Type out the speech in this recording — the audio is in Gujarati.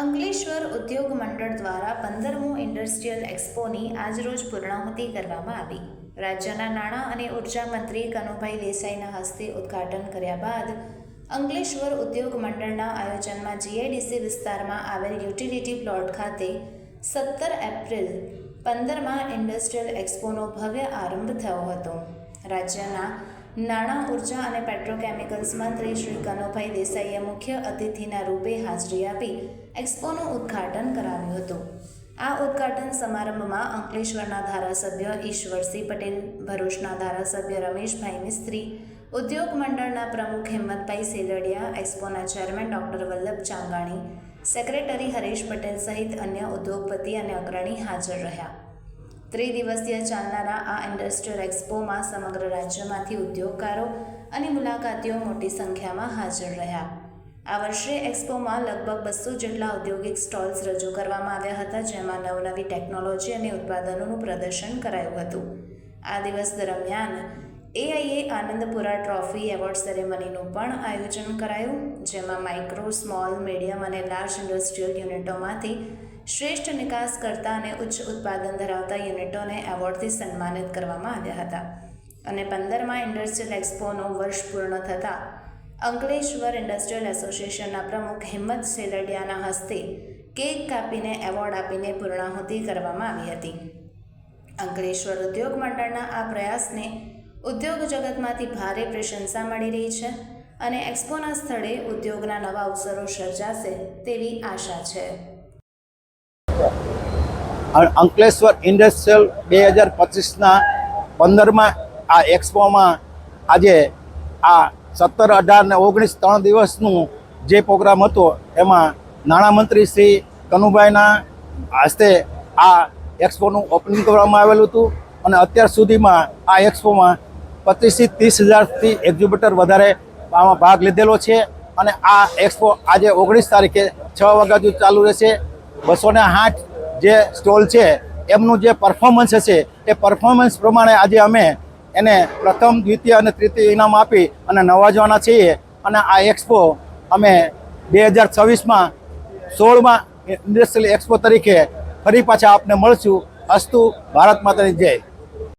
અંકલેશ્વર ઉદ્યોગ મંડળ દ્વારા પંદરમું ઇન્ડસ્ટ્રીયલ એક્સપોની આજરોજ પૂર્ણાહુતિ કરવામાં આવી. રાજ્યના નાણાં અને ઊર્જા મંત્રી કનુભાઈ દેસાઈના હસ્તે ઉદ્ઘાટન કર્યા બાદ અંકલેશ્વર ઉદ્યોગ મંડળના આયોજનમાં જીઆઈડીસી વિસ્તારમાં આવેલ યુટિલિટી પ્લોટ ખાતે સત્તર એપ્રિલ પંદરમાં ઇન્ડસ્ટ્રીયલ એક્સપોનો ભવ્ય આરંભ થયો હતો. રાજ્યના નાણાં, ઊર્જા અને પેટ્રોકેમિકલ્સ મંત્રી શ્રી કનુભાઈ દેસાઈએ મુખ્ય અતિથિના રૂપે હાજરી આપી એક્સપોનું ઉદ્ઘાટન કરાવ્યું હતું. આ ઉદ્ઘાટન સમારંભમાં અંકલેશ્વરના ધારાસભ્ય ઈશ્વરસિંહ પટેલ, ભરૂચના ધારાસભ્ય રમેશભાઈ મિસ્ત્રી, ઉદ્યોગ મંડળના પ્રમુખ Himmatbhai Seldiya, એક્સપોના chairman doctor Vallabh Changani, secretary Haresh Patel સહિત અન્ય ઉદ્યોગપતિ અને અગ્રણી હાજર રહ્યા. ત્રિદિવસીય ચાલનારા આ ઇન્ડસ્ટ્રીયલ એક્સપોમાં સમગ્ર રાજ્યમાંથી ઉદ્યોગકારો અને મુલાકાતીઓ મોટી સંખ્યામાં હાજર રહ્યા. આ વર્ષે એક્સપોમાં લગભગ બસો જેટલા ઔદ્યોગિક સ્ટોલ્સ રજૂ કરવામાં આવ્યા હતા, જેમાં નવનવી ટેકનોલોજી અને ઉત્પાદનોનું પ્રદર્શન કરાયું હતું. આ દિવસ દરમિયાન એઆઈએ આનંદપુરા ટ્રોફી એવોર્ડ સેરેમનીનું પણ આયોજન કરાયું, જેમાં માઇક્રો, સ્મોલ, મીડિયમ અને લાર્જ ઇન્ડસ્ટ્રીયલ યુનિટોમાંથી શ્રેષ્ઠ નિકાસ કરતા અને ઉચ્ચ ઉત્પાદન ધરાવતા યુનિટોને એવોર્ડથી સન્માનિત કરવામાં આવ્યા હતા. અને પંદરમાં ઇન્ડસ્ટ્રીયલ એક્સપોનો વર્ષ પૂર્ણ થતાં અંકલેશ્વર ઇન્ડસ્ટ્રીયલ એસોસિએશનના પ્રમુખ હિંમત સેલડિયાના હસ્તે કેક કાપીને એવોર્ડ આપીને પૂર્ણાહુતિ કરવામાં આવી હતી. અંકલેશ્વર ઉદ્યોગ મંડળના આ પ્રયાસને ઉદ્યોગ જગતમાંથી ભારે પ્રશંસા મળી રહી છે અને એક્સપોના સ્થળે ઉદ્યોગના નવા અવસરો સર્જાશે તેવી આશા છે. અંકલેશ્વર ઇન્ડસ્ટ્રીયલ બે હજાર પચીસના પંદરમાં આ એક્સપોમાં આજે આ સત્તર, અઢાર ને ઓગણીસ ત્રણ દિવસનું જે પ્રોગ્રામ હતો, એમાં નાણામંત્રી શ્રી કનુભાઈના હસ્તે આ એક્સપોનું ઓપનિંગ કરવામાં આવેલું હતું અને અત્યાર સુધીમાં આ એક્સપોમાં પચીસથી ત્રીસ હજારથી એક્ઝિબિટર વધારે આમાં ભાગ લીધેલો છે અને આ એક્સપો આજે ઓગણીસ તારીખે છ વાગ્યા સુધી ચાલુ રહેશે. બસો ને આઠ જે સ્ટોલ છે, એમનું જે પરફોર્મન્સ હશે, એ પરફોર્મન્સ પ્રમાણે આજે અમે એને પ્રથમ, દ્વિતીય અને તૃતીય ઇનામ આપી અને નવાજવાના છીએ. અને આ એક્સપો અમે બે હજાર છવ્વીસમાં સોળમાં ઇન્ડસ્ટ્રીયલ એક્સપો તરીકે ફરી પાછા આપને મળશું. અસ્તુ ભારત માતાની જય.